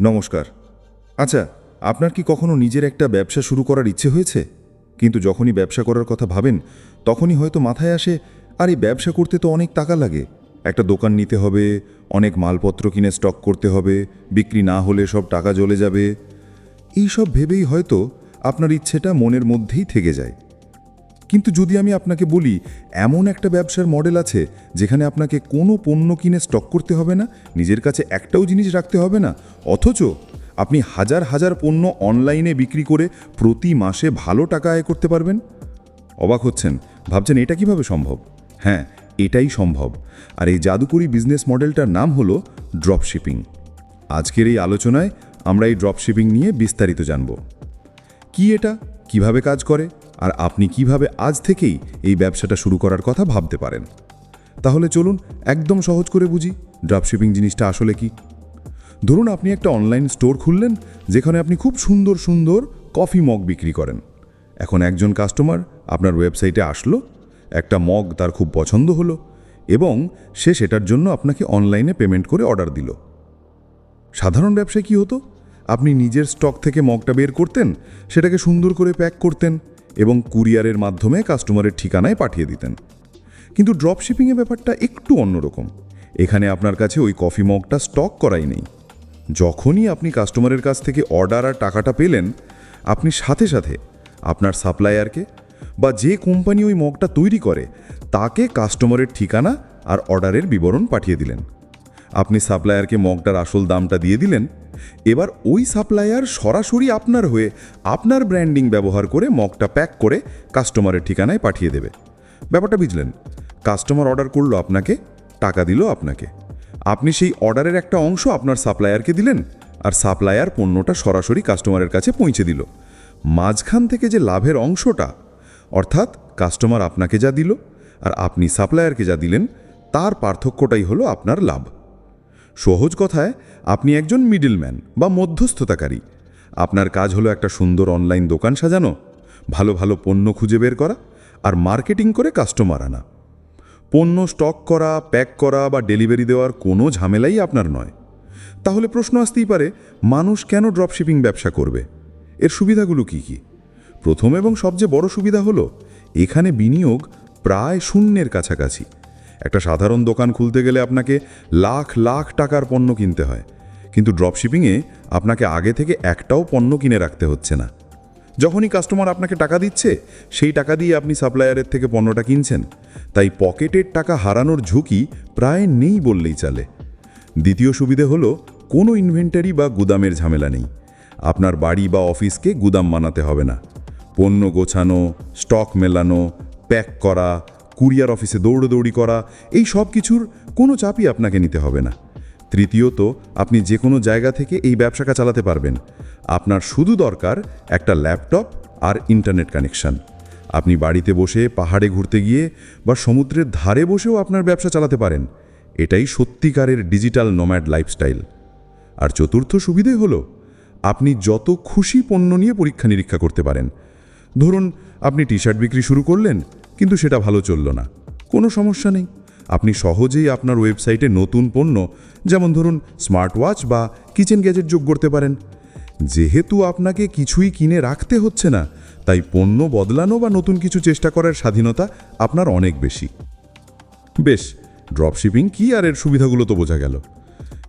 নমস্কার। আচ্ছা আপনার কি কখনো নিজের একটা ব্যবসা শুরু করার ইচ্ছে হয়েছে? কিন্তু যখনই ব্যবসা করার কথা ভাবেন, তখনই হয়তো মাথায় আসে, আর এই ব্যবসা করতে তো অনেক টাকা লাগে। একটা দোকান নিতে হবে, অনেক মালপত্র কিনে স্টক করতে হবে, বিক্রি না হলে সব টাকা জ্বলে যাবে। এই সব ভেবেই হয়তো আপনার ইচ্ছেটা মনের মধ্যেই থেকে যায়। কিন্তু যদি আমি আপনাকে বলি, এমন একটা ব্যবসার মডেল আছে যেখানে আপনাকে কোনো পণ্য কিনে স্টক করতে হবে না, নিজের কাছে একটাও জিনিস রাখতে হবে না, অথচ আপনি হাজার হাজার পণ্য অনলাইনে বিক্রি করে প্রতি মাসে ভালো টাকা আয় করতে পারবেন? অবাক হচ্ছেন, ভাবছেন এটা কীভাবে সম্ভব? হ্যাঁ এটাই সম্ভব। আর এই জাদুকরি বিজনেস মডেলটার নাম হলো ড্রপশিপিং আজকের এই আলোচনায় আমরা এই ড্রপশিপিং নিয়ে বিস্তারিত জানব। কি এটা? কীভাবে কাজ করে? আর আপনি কীভাবে আজ থেকেই এই ব্যবসাটা শুরু করার কথা ভাবতে পারেন? তাহলে চলুন একদম সহজ করে বুঝি ড্রপশিপিং জিনিসটা আসলে কি। ধরুন আপনি একটা অনলাইন স্টোর খুললেন, যেখানে আপনি খুব সুন্দর সুন্দর কফি মগ বিক্রি করেন। এখন একজন কাস্টমার আপনার ওয়েবসাইটে আসলো, একটা মগ তার খুব পছন্দ হলো এবং সে সেটার জন্য আপনাকে অনলাইনে পেমেন্ট করে অর্ডার দিল। সাধারণ ব্যবসায় কি হতো? আপনি নিজের স্টক থেকে মগটা বের করতেন, সেটাকে সুন্দর করে প্যাক করতেন এবং কুরিয়ারের মাধ্যমে কাস্টমারের ঠিকানায় পাঠিয়ে দিতেন। কিন্তু ড্রপশিপিংয়ের ব্যাপারটা একটু অন্যরকম। এখানে আপনার কাছে ওই কফি মগটা স্টক করাই নেই। যখনই আপনি কাস্টমারের কাছ থেকে অর্ডার আর টাকাটা পেলেন, আপনি সাথে সাথে আপনার সাপ্লায়ারকে বা যে কোম্পানি ওই মগটা তৈরি করে, তাকে কাস্টমারের ঠিকানা আর অর্ডারের বিবরণ পাঠিয়ে দিলেন। আপনি সাপ্লায়ারকে মগটার আসল দামটা দিয়ে দিলেন এবার ওই সাপ্লায়ার সরাসরি আপনার হয়ে আপনার ব্র্যান্ডিং ব্যবহার করে মগটা প্যাক করে কাস্টমারের ঠিকানায় পাঠিয়ে দেবে। ব্যাপারটা বুঝলেন? কাস্টমার অর্ডার করল আপনাকে, টাকা দিল আপনাকে। আপনি সেই অর্ডারের একটা অংশ আপনার সাপ্লায়ারকে দিলেন আর সাপ্লায়ার পণ্যটা সরাসরি কাস্টমারের কাছে পৌঁছে দিল। মাঝখান থেকে যে লাভের অংশটা, অর্থাৎ কাস্টমার আপনাকে যা দিল আর আপনি সাপ্লায়ারকে যা দিলেন, তার পার্থক্যটাই হলো আপনার লাভ। সহজ কথায়, আপনি একজন মিডলম্যান বা মধ্যস্থতাকারী। আপনার কাজ হলো একটা সুন্দর অনলাইন দোকান সাজানো, ভালো ভালো পণ্য খুঁজে বের করা আর মার্কেটিং করে কাস্টমার আনা। পণ্য স্টক করা প্যাক করা বা ডেলিভারি দেওয়ার কোনো ঝামেলাই আপনার নয়। তাহলে প্রশ্ন আসতেই পারে, মানুষ কেন ড্রপশিপিং ব্যবসা করবে? এর সুবিধাগুলো কি কি? প্রথম এবং সবচেয়ে বড় সুবিধা হলো, এখানে বিনিয়োগ প্রায় শূন্যের কাছাকাছি। একটা সাধারণ দোকান খুলতে গেলে আপনাকে লাখ লাখ টাকার পণ্য কিনতে হয়। কিন্তু ড্রপশিপিংয়ে আপনাকে আগে থেকে একটাও পণ্য কিনে রাখতে হচ্ছে না। যখনই কাস্টমার আপনাকে টাকা দিচ্ছে, সেই টাকা দিয়ে আপনি সাপ্লায়ারের থেকে পণ্যটা কিনছেন। তাই পকেটের টাকা হারানোর ঝুঁকি প্রায় নেই বললেই চলে। দ্বিতীয় সুবিধে হলো, কোনো ইনভেন্টারি বা গুদামের ঝামেলা নেই। আপনার বাড়ি বা অফিসকে গুদাম বানাতে হবে না। পণ্য গোছানো, স্টক মেলানো, প্যাক করা কুরিয়ার অফিসে দৌড়দৌড়ি করা, এই সব কিছুর কোনো চাপই আপনাকে নিতে হবে না। তৃতীয়ত, আপনি যে কোনো জায়গা থেকে এই ব্যবসাটা চালাতে পারবেন। আপনার শুধু দরকার একটা ল্যাপটপ আর ইন্টারনেট কানেকশন। আপনি বাড়িতে বসে পাহাড়ে ঘুরতে গিয়ে বা সমুদ্রের ধারে বসেও আপনার ব্যবসা চালাতে পারেন। এটাই সত্যিকারের ডিজিটাল নোম্যাড লাইফস্টাইল। আর চতুর্থ সুবিধে হলো, আপনি যত খুশি পণ্য নিয়ে পরীক্ষা নিরীক্ষা করতে পারেন। ধরুন, আপনি টি শার্ট বিক্রি শুরু করলেন কিন্তু সেটা ভালো চলল না। কোনো সমস্যা নেই। আপনি সহজেই আপনার ওয়েবসাইটে নতুন পণ্য, যেমন ধরুন স্মার্ট ওয়াচ বা কিচেন গ্যাজেট যোগ করতে পারেন। যেহেতু আপনাকে কিছুই কিনে রাখতে হচ্ছে না, তাই পণ্য বদলানো বা নতুন কিছু চেষ্টা করার স্বাধীনতা আপনার অনেক বেশি। বেশ ড্রপশিপিং কি আর এর সুবিধাগুলো তো বোঝা গেল।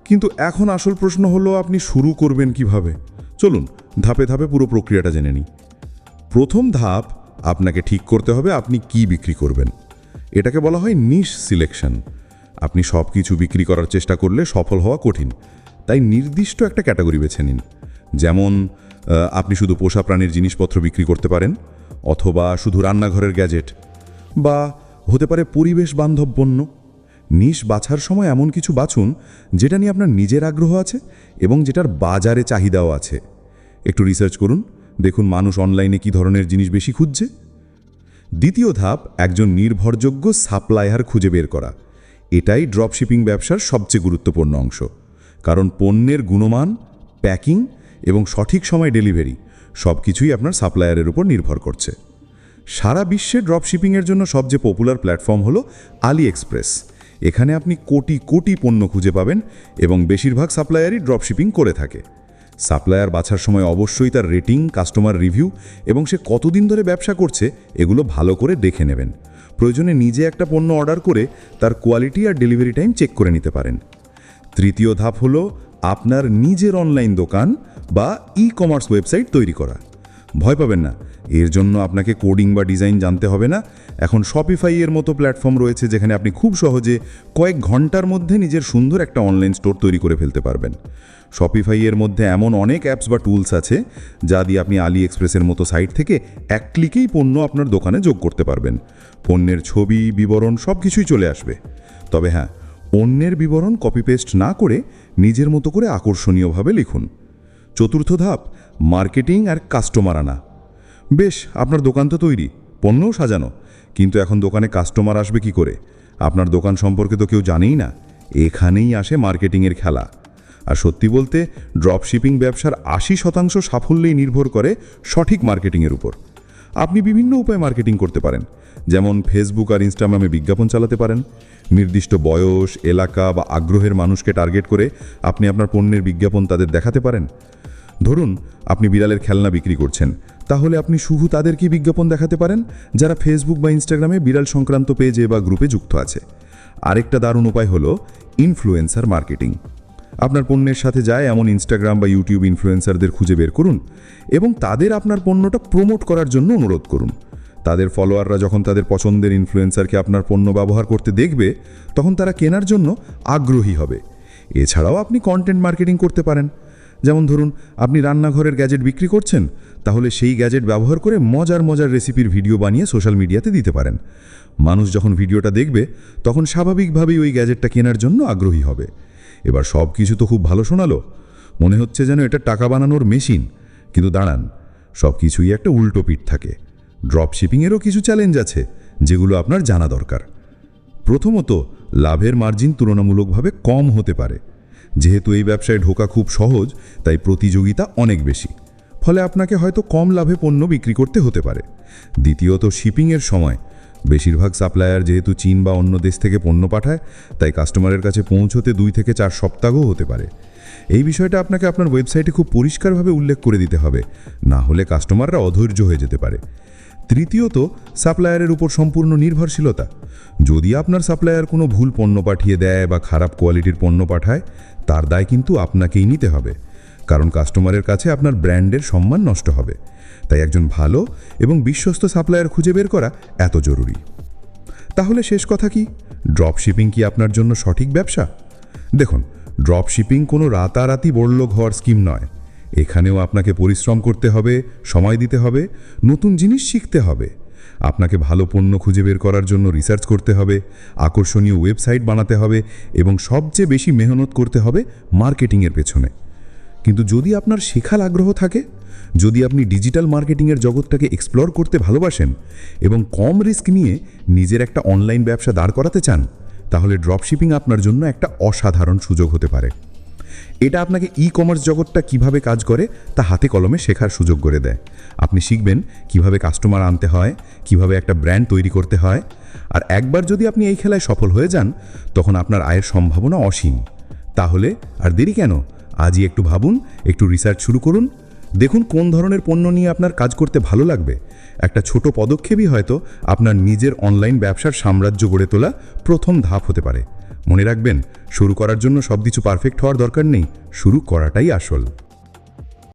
কিন্তু এখন আসল প্রশ্ন হলো, আপনি শুরু করবেন কীভাবে? চলুন, ধাপে ধাপে পুরো প্রক্রিয়াটা জেনে নিই। প্রথম ধাপ আপনাকে ঠিক করতে হবে, আপনি কি বিক্রি করবেন। এটাকে বলা হয় নিশ সিলেকশন আপনি সব কিছু বিক্রি করার চেষ্টা করলে সফল হওয়া কঠিন। তাই নির্দিষ্ট একটা ক্যাটাগরি বেছে নিন। যেমন আপনি শুধু পোষা প্রাণীর জিনিসপত্র বিক্রি করতে পারেন, অথবা শুধু রান্নাঘরের গ্যাজেট বা হতে পারে পরিবেশ বান্ধব পণ্য। নিশ বাছার সময় এমন কিছু বাছুন, যেটা নিয়ে আপনার নিজের আগ্রহ আছে এবং যেটার বাজারে চাহিদাও আছে। একটু রিসার্চ করুন। দেখুন মানুষ অনলাইনে কী ধরনের জিনিস বেশি খুঁজছে। দ্বিতীয় ধাপ, একজন নির্ভরযোগ্য সাপ্লায়ার খুঁজে বের করা। এটাই ড্রপশিপিং ব্যবসার সবচেয়ে গুরুত্বপূর্ণ অংশ। কারণ পণ্যের গুণমান, প্যাকিং এবং সঠিক সময় ডেলিভারি সব কিছুই আপনার সাপ্লায়ারের উপর নির্ভর করছে। সারা বিশ্বে ড্রপশিপিংয়ের জন্য সবচেয়ে পপুলার প্ল্যাটফর্ম হলো আলি এক্সপ্রেস এখানে আপনি কোটি কোটি পণ্য খুঁজে পাবেন এবং বেশিরভাগ সাপ্লায়ারই ড্রপশিপিং করে থাকে। সাপ্লায়ার বাছার সময় অবশ্যই তার রেটিং, কাস্টমার রিভিউ এবং সে কতদিন ধরে ব্যবসা করছে এগুলো ভালো করে দেখে নেবেন। প্রয়োজনে নিজে একটা পণ্য অর্ডার করে তার কোয়ালিটি আর ডেলিভারি টাইম চেক করে নিতে পারেন। তৃতীয় ধাপ হল আপনার নিজের অনলাইন দোকান বা ই কমার্স ওয়েবসাইট তৈরি করা। ভয় পাবেন না। এর জন্য আপনাকে কোডিং বা ডিজাইন জানতে হবে না। এখন শপিফাই এর মতো প্ল্যাটফর্ম রয়েছে যেখানে আপনি খুব সহজে কয়েক ঘণ্টার মধ্যে নিজের সুন্দর একটা অনলাইন স্টোর তৈরি করে ফেলতে পারবেন। শপিফাই এর মধ্যে এমন অনেক অ্যাপস বা টুলস আছে, যা দিয়ে আপনি আলি এক্সপ্রেসের মতো সাইট থেকে এক ক্লিকেই পণ্য আপনার দোকানে যোগ করতে পারবেন। পণ্যের ছবি, বিবরণ সব কিছুই চলে আসবে। তবে হ্যাঁ অন্যের বিবরণ কপি পেস্ট না করে নিজের মতো করে আকর্ষণীয়ভাবে লিখুন। চতুর্থ ধাপ মার্কেটিং আর কাস্টমার আনা। বেশ, আপনার দোকান তো তৈরি, পণ্যও সাজানো। কিন্তু এখন দোকানে কাস্টমার আসবে কি করে? আপনার দোকান সম্পর্কে তো কেউ জানেই না। এখানেই আসে মার্কেটিংয়ের খেলা। আর সত্যি বলতে ড্রপ শিপিং ব্যবসার আশি শতাংশ সাফল্যেই নির্ভর করে সঠিক মার্কেটিংয়ের উপর। আপনি বিভিন্ন উপায়ে মার্কেটিং করতে পারেন। যেমন ফেসবুক আর ইনস্টাগ্রামে বিজ্ঞাপন চালাতে পারেন। নির্দিষ্ট বয়স, এলাকা বা আগ্রহের মানুষকে টার্গেট করে আপনি আপনার পণ্যের বিজ্ঞাপন তাদের দেখাতে পারেন। ধরুন, আপনি বিড়ালের খেলনা বিক্রি করছেন। তাহলে আপনি শুধু তাদেরকেই বিজ্ঞাপন দেখাতে পারেন? যারা ফেসবুক বা ইনস্টাগ্রামে বিড়াল সংক্রান্ত পেজে বা গ্রুপে যুক্ত আছে। আরেকটা দারুণ উপায় হলো ইনফ্লুয়েন্সার মার্কেটিং আপনার পণ্যের সাথে যায় এমন ইনস্টাগ্রাম বা ইউটিউব ইনফ্লুয়েন্সারদের খুঁজে বের করুন এবং তাদের আপনার পণ্যটা প্রমোট করার জন্য অনুরোধ করুন। তাদের ফলোয়াররা যখন তাদের পছন্দের ইনফ্লুয়েন্সারকে আপনার পণ্য ব্যবহার করতে দেখবে, তখন তারা কেনার জন্য আগ্রহী হবে। এছাড়াও আপনি কন্টেন্ট মার্কেটিং করতে পারেন। যেমন ধরুন, আপনি রান্নাঘরের গ্যাজেট বিক্রি করছেন, তাহলে সেই গ্যাজেট ব্যবহার করে মজার মজার রেসিপির ভিডিও বানিয়ে সোশ্যাল মিডিয়াতে দিতে পারেন। মানুষ যখন ভিডিওটা দেখবে, তখন স্বাভাবিকভাবেই ওই গ্যাজেটটা কেনার জন্য আগ্রহী হবে। এবার সব কিছু তো খুব ভালো শোনালো। মনে হচ্ছে যেন এটা টাকা বানানোর মেশিন। কিন্তু দাঁড়ান সব কিছুই একটা উল্টো পিঠ থাকে। ড্রপ শিপিংয়েরও কিছু চ্যালেঞ্জ আছে, যেগুলো আপনার জানা দরকার। প্রথমত, লাভের মার্জিন তুলনামূলকভাবে কম হতে পারে। যেহেতু এই ব্যবসায় ঢোকা খুব সহজ, তাই প্রতিযোগিতা অনেক বেশি। ফলে আপনাকে হয়তো কম লাভে পণ্য বিক্রি করতে হতে পারে। দ্বিতীয়ত, শিপিংয়ের সময়। বেশিরভাগ সাপ্লায়ার যেহেতু চীন বা অন্য দেশ থেকে পণ্য পাঠায়, তাই কাস্টমারের কাছে পৌঁছতে দুই থেকে চার সপ্তাহও হতে পারে। এই বিষয়টা আপনাকে আপনার ওয়েবসাইটে খুব পরিষ্কারভাবে উল্লেখ করে দিতে হবে, না হলে কাস্টমাররা অধৈর্য হয়ে যেতে পারে। তৃতীয়ত সাপ্লায়ারের উপর সম্পূর্ণ নির্ভরশীলতা। যদি আপনার সাপ্লায়ার কোনো ভুল পণ্য পাঠিয়ে দেয় বা খারাপ কোয়ালিটির পণ্য পাঠায়, তার দায় কিন্তু আপনাকেই নিতে হবে। কারণ কাস্টমারের কাছে আপনার ব্র্যান্ডের সম্মান নষ্ট হবে। তাই একজন ভালো এবং বিশ্বস্ত সাপ্লায়ার খুঁজে বের করা এত জরুরি। তাহলে শেষ কথা কি? ড্রপ শিপিং কি আপনার জন্য সঠিক ব্যবসা? দেখুন ড্রপ শিপিং কোনো রাতারাতি বড়লোক হওয়ার স্কিম নয়। এখানেও আপনাকে পরিশ্রম করতে হবে, সময় দিতে হবে, নতুন জিনিস শিখতে হবে। আপনাকে ভালো পণ্য খুঁজে বের করার জন্য রিসার্চ করতে হবে, আকর্ষণীয় ওয়েবসাইট বানাতে হবে এবং সবচেয়ে বেশি মেহনত করতে হবে মার্কেটিংয়ের পেছনে। কিন্তু যদি আপনার শেখার আগ্রহ থাকে, যদি আপনি ডিজিটাল মার্কেটিংয়ের জগৎটাকে এক্সপ্লোর করতে ভালোবাসেন এবং কম রিস্ক নিয়ে নিজের একটা অনলাইন ব্যবসা দাঁড় করাতে চান, তাহলে ড্রপশিপিং আপনার জন্য একটা অসাধারণ সুযোগ হতে পারে। এটা আপনাকে ই কমার্স জগৎটা কীভাবে কাজ করে, তা হাতে কলমে শেখার সুযোগ করে দেয়। আপনি শিখবেন কীভাবে কাস্টমার আনতে হয়, কীভাবে একটা ব্র্যান্ড তৈরি করতে হয়, আর একবার যদি আপনি এই খেলায় সফল হয়ে যান, তখন আপনার আয়ের সম্ভাবনা অসীম। তাহলে আর দেরি কেন? আজই একটু ভাবুন, একটু রিসার্চ শুরু করুন। দেখুন কোন ধরনের পণ্য নিয়ে আপনার কাজ করতে ভালো লাগবে। একটা ছোট পদক্ষেপই হয়তো আপনার নিজের অনলাইন ব্যবসার সাম্রাজ্য গড়ে তোলা প্রথম ধাপ হতে পারে। মনে রাখবেন শুরু করার জন্য সব কিছু পারফেক্ট হওয়ার দরকার নেই শুরু করাটাই আসল।